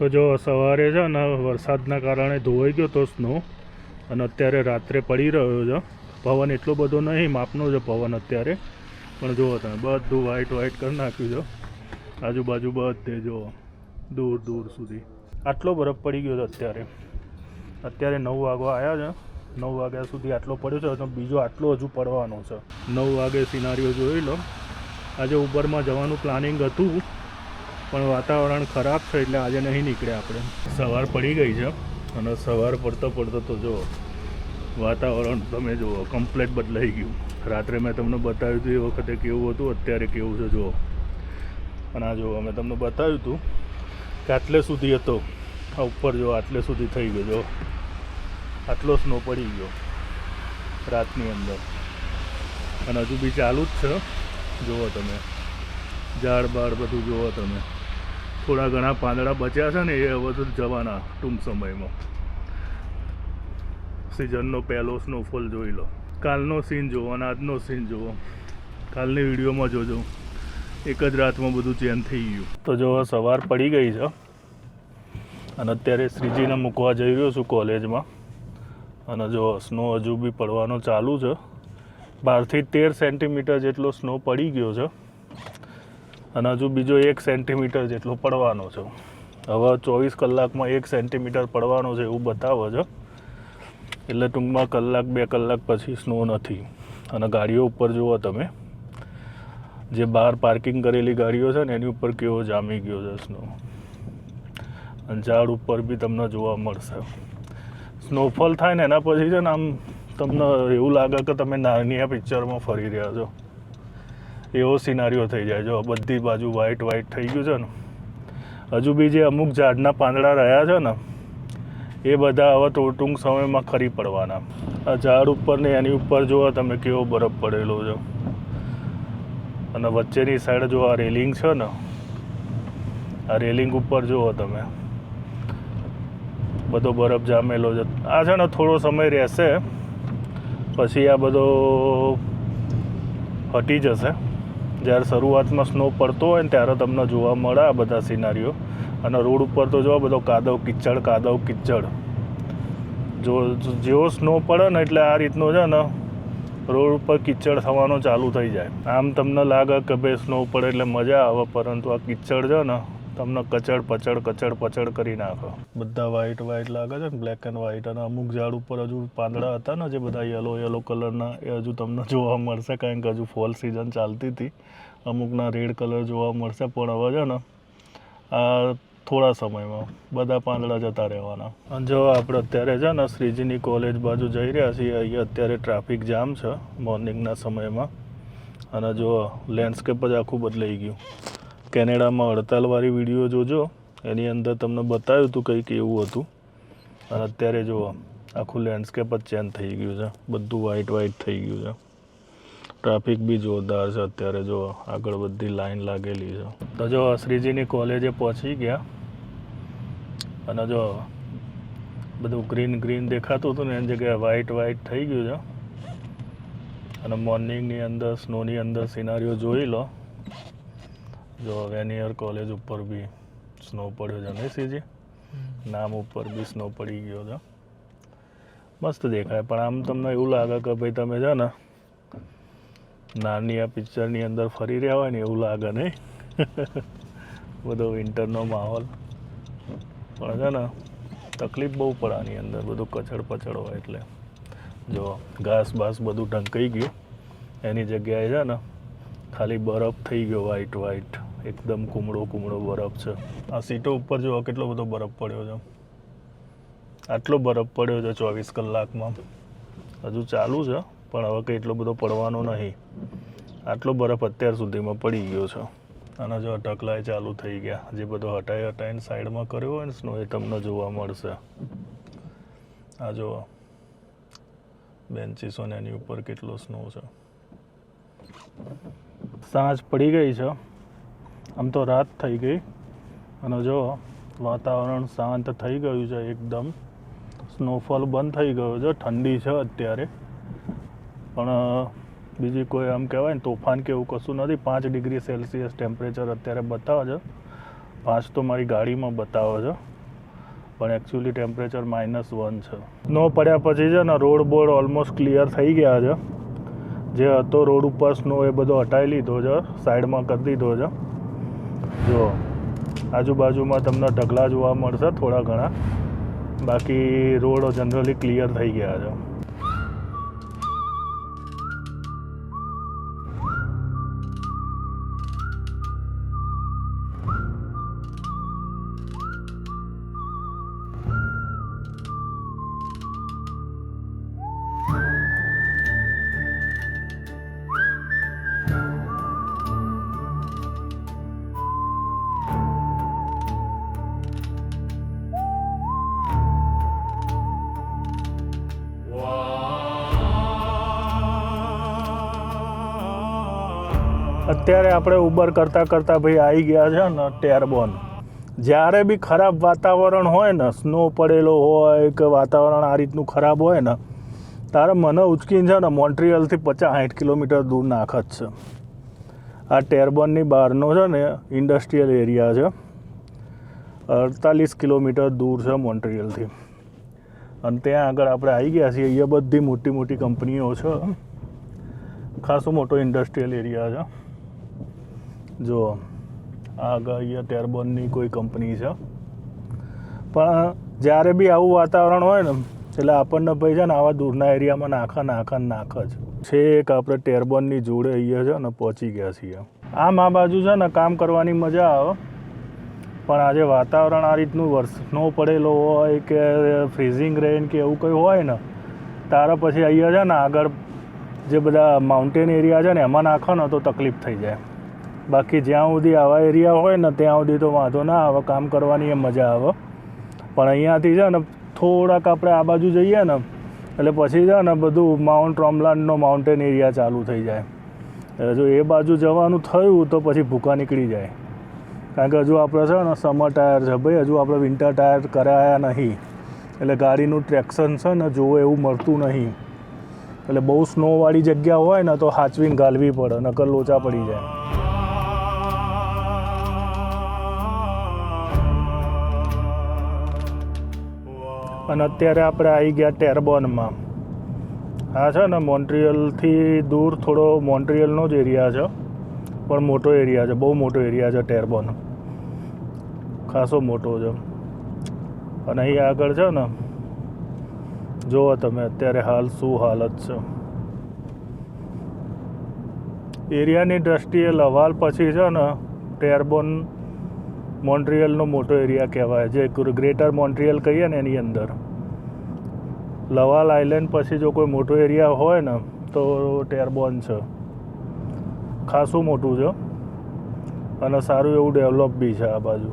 તો જો સવારે છે ને વરસાદના કારણે ધોવાઈ ગયો તો સ્નો અને અત્યારે રાત્રે પડી રહ્યો છે. પવન એટલો બધો નહીં, માપનો છે પવન અત્યારે. પણ જુઓ તમે, બધું વ્હાઈટ વ્હાઈટ કરી નાખ્યું છે. આજુબાજુ બધે જુઓ, દૂર દૂર સુધી. આટલો બરફ પડી ગયો છે અત્યારે. અત્યારે નવ વાગવા આવ્યા છે. નવ વાગ્યા સુધી આટલો પડ્યો છે, તો બીજો આટલો હજુ પડવાનો છે. નવ વાગે સિનારીઓ જોઈ લો. આજે ઉબરમાં જવાનું પ્લાનિંગ હતું. પણ વાતાવરણ ખરાબ છે એટલે આજે નહીં નીકળ્યા આપણે. સવાર પડી ગઈ છે અને સવાર પડતો પડતો તો જો વાતાવરણ તમે જુઓ કમ્પ્લેટ બદલાઈ ગયું. રાત્રે મેં તમને બતાવ્યું હતું એ વખતે કેવું હતું, અત્યારે કેવું છે જુઓ. અને આ જુઓ, અમે તમને બતાવ્યું હતું કે આટલે સુધી હતો. આ ઉપર જો આટલે સુધી થઈ ગયો જો આટલો સ્નો પડી ગયો રાતની અંદર. અને હજુ બી ચાલુ જ છે, જુઓ તમે. ઝાડ બાળ બધું જુઓ તમે. થોડા ઘણા પાંદડા બચ્યા છે ને એ હવે તો જવાના ટૂંક સમયમાં. સિઝનનો પહેલો સ્નોફોલ જોઈ લો. કાલનો સીન જુઓ અને આજનો સીન જુઓ કાલની વિડીયોમાં જોજો. એક જ રાતમાં બધું ચેન્જ થઈ ગયું. તો જો સવાર પડી ગઈ છે અને અત્યારે શ્રીજીને મૂકવા જઈ રહ્યો છું કોલેજમાં. અને જો સ્નો હજુ બી પડવાનો ચાલુ છે. બારથી તેર સેન્ટીમીટર જેટલો સ્નો પડી ગયો છે. અને હજુ બીજો એક સેન્ટીમીટર જેટલો પડવાનો છે. હવે ચોવીસ કલાકમાં એક સેન્ટીમીટર પડવાનો છે એવું બતાવે છે. એટલે ટૂંકમાં કલાક, બે કલાક પછી સ્નો નથી. અને ગાડીઓ ઉપર જુઓ તમે, જે બહાર પાર્કિંગ કરેલી ગાડીઓ છે ને, એની ઉપર કેવો જામી ગયો છે સ્નો અને ઝાડ ઉપર બી તમને જોવા મળશે. સ્નોફોલ થાય ને એના પછી છે ને, આમ તમને એવું લાગે કે તમે નાની પિક્ચરમાં ફરી રહ્યા છો. એવો સિનારીઓ થઈ જાય. જો બધી બાજુ વ્હાઈટ વ્હાઈટ થઈ ગયું છે ને, હજુ બી જે અમુક ઝાડના પાંદડા રહ્યા છે ને, એ બધા હવે તો ટૂંક સમયમાં ખરી પડવાના. આ ઝાડ ઉપર ને એની ઉપર જુઓ તમે કેવો બરફ પડેલો છે. અને વચ્ચેની સાઈડ જો આ રેલિંગ છે ને, આ રેલિંગ ઉપર જુઓ તમે. બધો બરફ જામેલો છે. આ છે ને થોડો સમય રહેશે, પછી આ બધો હટી જશે. જ્યારે શરૂઆતમાં સ્નો પડતો હોય ને ત્યારે તમને જોવા મળે આ બધા સિનારીઓ અને રોડ ઉપર તો જો બધો કાદવ કિચડ કાદવ કિચડ. જો, જેવો સ્નો પડે ને એટલે આ રીતનો છે ને, રોડ ઉપર કિચડ થવાનો ચાલુ થઈ જાય. આમ તમને લાગે કે ભાઈ સ્નો પડે એટલે મજા આવે, પરંતુ આ કિચડ છે ને તમને કચડ પચડ કચડ પચડ કરી નાખો. બધા વ્હાઈટ વ્હાઈટ લાગે છે ને બ્લેક એન્ડ વ્હાઈટ અને અમુક ઝાડ ઉપર હજુ પાંદડા હતા ને, જે બધા યલો યલો કલરના એ હજુ તમને જોવા મળશે, કારણ કે હજુ ફોલ સિઝન ચાલતી હતી. અમુકના રેડ કલર જોવા મળશે, પણ હવે છે ને, આ થોડા સમયમાં બધા પાંદડા જતા રહેવાના. અને જો આપણે અત્યારે છે ને, શ્રીજીની કોલેજ બાજુ જઈ રહ્યા છીએ, અહીંયા અત્યારે ટ્રાફિક જામ છે મોર્નિંગના સમયમાં. અને જો લેન્ડસ્કેપ જ આખું બદલાઈ ગયું. કેનેડામાં હડતાલવાળી વીડિયો જોજો. એની અંદર તમને બતાવ્યું હતું કંઈક એવું હતું. અને અત્યારે જુઓ આખું લેન્ડસ્કેપ જ ચેન્જ થઈ ગયું છે. બધું વ્હાઈટ વ્હાઈટ થઈ ગયું છે. ટ્રાફિક બી જોરદાર છે અત્યારે જો આગળ બધી લાઈન લાગેલી છે. તો જો શ્રીજીની કોલેજે પહોંચી ગયા. અને જો બધું ગ્રીન ગ્રીન દેખાતું હતું ને એની જગ્યાએ વ્હાઈટ વ્હાઈટ થઈ ગયું છે. અને મોર્નિંગની અંદર સ્નોની અંદર સિનારીઓ જોઈ લો. જો વેનિયર કોલેજ ઉપર બી સ્નો પડ્યો છે નહીં નામ ઉપર બી સ્નો પડી ગયો છે. મસ્ત દેખાય. પણ આમ તમને એવું લાગે કે ભાઈ તમે છે ને નાની આ પિક્ચરની અંદર ફરી રહ્યા હોય ને એવું લાગે નહીં. બધો વિન્ટરનો માહોલ. પણ છે ને તકલીફ બહુ પડે આની અંદર. બધું કચડ પચડ હોય એટલે. જો ઘાસ બાસ બધું ઢંકાઈ ગયું. એની જગ્યાએ છે ને ખાલી બરફ થઈ ગયો વ્હાઈટ વ્હાઈટ એકદમ કુમળો કુમળો બરફ છે. આ સીટો ઉપર જો કેટલો બધો બરફ પડ્યો છે. આટલો બરફ પડ્યો છે ચોવીસ કલાકમાં. હજુ ચાલુ છે, પણ હવે કંઈ એટલો બધો પડવાનો નહીં. આટલો બરફ અત્યાર સુધીમાં પડી ગયો છે. અને જો અટકલાય ચાલુ થઈ ગયા. જે બધો હટાઈ હટાઈને સાઈડમાં કર્યો હોય ને સ્નો એ તમને જોવા મળશે. આ જો બેન્ચીસો ને એની ઉપર કેટલો સ્નો છે. સાંજ પડી ગઈ છે. આમ તો રાત થઈ ગઈ અને જો વાતાવરણ શાંત થઈ ગયું છે એકદમ. સ્નોફોલ બંધ થઈ ગયો છે, ઠંડી છે અત્યારે. પણ બીજી કોઈ આમ કહેવાય ને તોફાન કે એવું કશું નથી. પાંચ ડિગ્રી સેલ્સિયસ ટેમ્પરેચર અત્યારે બતાવે છે. પાંચ તો મારી ગાડીમાં બતાવે છે. પણ એકચ્યુઅલી ટેમ્પરેચર માઇનસ વન છે. સ્નો પડ્યા પછી છે ને રોડ બોર્ડ ઓલમોસ્ટ ક્લિયર થઈ ગયા છે. જે હતો રોડ ઉપર સ્નો એ બધો હટાવી લીધો છે સાઈડમાં કરી દીધો છે. જો, આજુબાજુમાં તમને ઢગલા જોવા મળશે થોડા ઘણા. બાકી રોડ જનરલી ક્લિયર થઈ ગયા છે. અત્યારે આપણે ઉબર કરતાં કરતાં ભાઈ આવી ગયા છે ને ટેરબોન જ્યારે બી ખરાબ વાતાવરણ હોય ને સ્નો પડેલો હોય કે વાતાવરણ આ રીતનું ખરાબ હોય ને, તારે મને ઉચકીને છે ને મોન્ટ્રિયલથી પચાસ સાઠ કિલોમીટર દૂર નાખ જ છે. આ ટેરબોનની બહારનો છે ને ઇન્ડસ્ટ્રીયલ એરિયા છે. અડતાલીસ કિલોમીટર દૂર છે મોન્ટ્રિયલથી અને ત્યાં આગળ આપણે આવી ગયા છીએ. અહીંયા બધી મોટી મોટી કંપનીઓ છે. ખાસો મોટો ઇન્ડસ્ટ્રીયલ એરિયા છે. જો આગળ ટેરબોનની કોઈ કંપની છે. પણ જ્યારે બી આવું વાતાવરણ હોય ને, એટલે આપણને ભાઈ છે ને આવા દૂરના એરિયામાં નાખા નાખા નાખ જ. છેક આપણે ટેરબોનની જોડે અહીંયા છે ને પહોંચી ગયા છીએ. આમ આ બાજુ છે ને કામ કરવાની મજા આવે. પણ આજે વાતાવરણ આ રીતનું વર્ષ સ્નો પડેલો હોય કે ફ્રીઝિંગ રેન કે એવું કંઈ હોય ને, તારે પછી અહીંયા છે ને આગળ જે બધા માઉન્ટેન એરિયા છે ને, એમાં નાખો ને તો તકલીફ થઈ જાય. બાકી જ્યાં સુધી આવા એરિયા હોય ને, ત્યાં સુધી તો વાંધો ના આવે, કામ કરવાની એ મજા આવે. પણ અહીંયાથી છે ને, થોડાક આપણે આ બાજુ જઈએ ને, એટલે પછી છે ને બધું માઉન્ટ રોમલાન્ડનો માઉન્ટેન એરિયા ચાલુ થઈ જાય. જો એ બાજુ જવાનું થયું તો પછી ભૂકા નીકળી જાય. કારણ કે હજુ આપણે છે ને સમર ટાયર છે ભાઈ, હજુ આપણે વિન્ટર ટાયર કરાયા નહીં. એટલે ગાડીનું ટ્રેક્શન છે ને જોવે એવું મળતું નહીં. એટલે બહુ સ્નોવાળી જગ્યા હોય ને, તો હાચવીને ગાલવી પડે, નકર લોચા પડી જાય. અને અત્યારે આપણે આવી ગયા ટેરબોનમાં. આ છે ને મોન્ટ્રિયલથી દૂર થોડો મોન્ટ્રિયલનો જ એરિયા છે, પણ મોટો એરિયા છે, બહુ મોટો એરિયા છે ટેરબોન. ખાસો મોટો છે. અને અહીં આગળ છે ને જુઓ તમે અત્યારે હાલ શું હાલત છે. એરિયાની દ્રષ્ટિએ લવાલ પછી છે ને, ટેરબોન મોન્ટ્રિયલનો મોટો એરિયા કહેવાય જે ગ્રેટર મોન્ટ્રિયલ કહીએ ને એની અંદર. લવાલ આઇલેન્ડ પછી જો કોઈ મોટો એરિયા હોય ને, તો ટેરબોન છે. ખાસું મોટું છે. અને સારું એવું ડેવલપ બી છે આ બાજુ.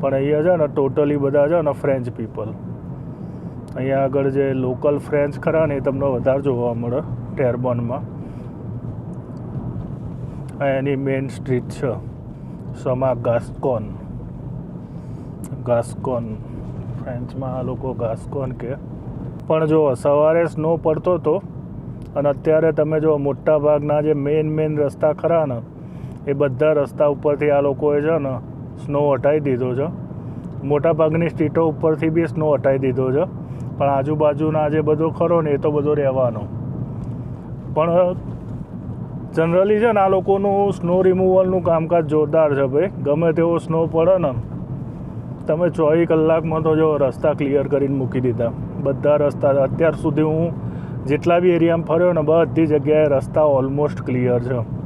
પણ અહીંયા છે ને ટોટલી બધા છે ને ફ્રેન્ચ પીપલ. અહીંયા આગળ જે લોકલ ફ્રેન્ચ ખરા ને એ તમને વધારે જોવા મળે, ટેરબોનમાં. એની મેઇન સ્ટ્રીટ છે. સમા ગાસ્કોન ગાસ્કોન ફ્રેન્ચમાં આ લોકો ગાસ્કોન કે. પણ જો સવારે સ્નો પડતો હતો અને અત્યારે તમે જો મોટા ભાગના જે મેઇન મેઇન રસ્તા ખરા ને, એ બધા રસ્તા ઉપરથી આ લોકોએ છે ને સ્નો હટાવી દીધો છે. મોટા ભાગની સ્ટ્રીટો ઉપરથી બી સ્નો હટાવી દીધો છે. પણ આજુબાજુના જે બધો ખરો ને એ તો બધો રહેવાનો. પણ જનરલી છે ને આ લોકોનું સ્નો રિમૂવલનું કામકાજ જોરદાર છે ભાઈ. ગમે તેવો સ્નો પડે ને, તમે ચોવીસ કલાકમાં તો જો રસ્તા ક્લિયર કરીને મૂકી દીધા. બધા રસ્તા, અત્યાર સુધી હું જેટલા બી એરિયામાં ફર્યો ને, બધી જગ્યાએ રસ્તા ઓલમોસ્ટ ક્લિયર છે.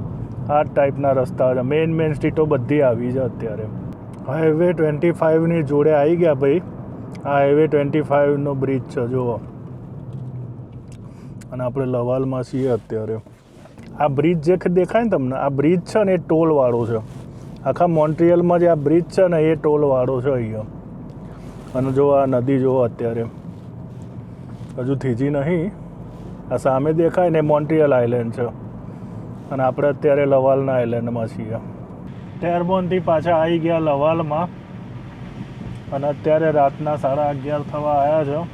આ ટાઈપના રસ્તા છે. મેઇન મેઇન સ્ટ્રીટો બધી આવી છે અત્યારે. હાઈવે ટ્વેન્ટી ફાઇવની જોડે આવી ગયા ભાઈ. આ હાઈવે ટ્વેન્ટી ફાઇવનો બ્રિજ છે, જુઓ. અને આપણે લવાલમાં છીએ અત્યારે. આ બ્રિજ જે દેખાય ને તમને, આ બ્રિજ છે ને એ ટોલવાળો છે. આખા મોન્ટ્રિયલમાં જે આ બ્રિજ છે ને એ ટોલવાળો છે અહીંયા. અને જો આ નદી જુઓ અત્યારે, હજુ થીજી નહીં. આ સામે દેખાય ને મોન્ટ્રિયલ આઇલેન્ડ છે. અને આપણે અત્યારે લવાલના આઇલેન્ડમાં છીએ. ટેરબોનથી પાછા આવી ગયા લવાલમાં. અને અત્યારે રાતના સાડા અગિયાર થવા આવ્યા છે.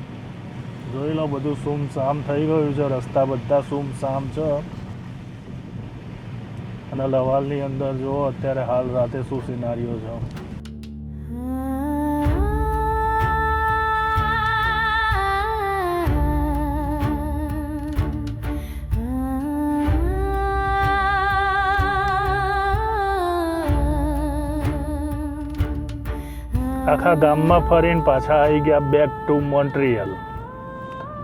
જોઈ લો, બધું સુમસામ થઈ ગયું છે. રસ્તા બધા સુમસામ છે. અને લવાલની અંદર જો અત્યારે હાલ રાતે શું સિનારીઓ છે. આખા ગામમાં ફરીને પાછા આવી ગયા બેક ટુ મોન્ટ્રિયલ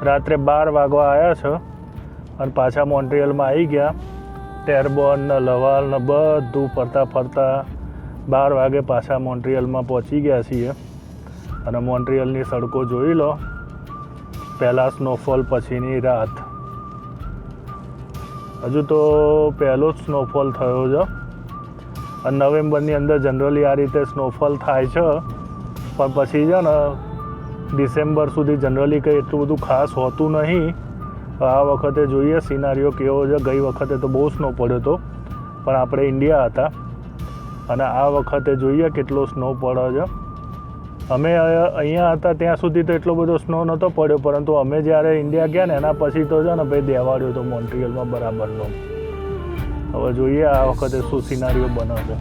રાત્રે બાર વાગવા આવ્યા છો અને પાછા મોન્ટ્રિયલમાં આવી ગયા. ટેરબોન, ને લવાલ, ને બધું ફરતા ફરતા બાર વાગે પાછા મોન્ટ્રિયલમાં પહોંચી ગયા છીએ. અને મોન્ટ્રિયલની સડકો જોઈ લો. પહેલાં સ્નોફોલ, પછીની રાત. હજુ તો પહેલો જ સ્નોફોલ થયો છે. અને નવેમ્બરની અંદર જનરલી આ રીતે સ્નોફોલ થાય છે. પણ પછી છે ને, ડિસેમ્બર સુધી જનરલી કંઈ એટલું બધું ખાસ હોતું નહીં. આ વખતે જોઈએ સિનારીઓ કેવો છે. ગઈ વખતે તો બહુ સ્નો પડ્યો હતો, પણ આપણે ઇન્ડિયા હતા. અને આ વખતે જોઈએ કેટલો સ્નો પડે છે. અમે અહીંયા હતા ત્યાં સુધી તો એટલો બધો સ્નો નહોતો પડ્યો, પરંતુ અમે જ્યારે ઇન્ડિયા ગયા ને, એના પછી તો છે ને ભાઈ દેવાડ્યો તો મોન્ટ્રિયલમાં બરાબરનો. હવે જોઈએ આ વખતે શું સિનારીઓ બને છે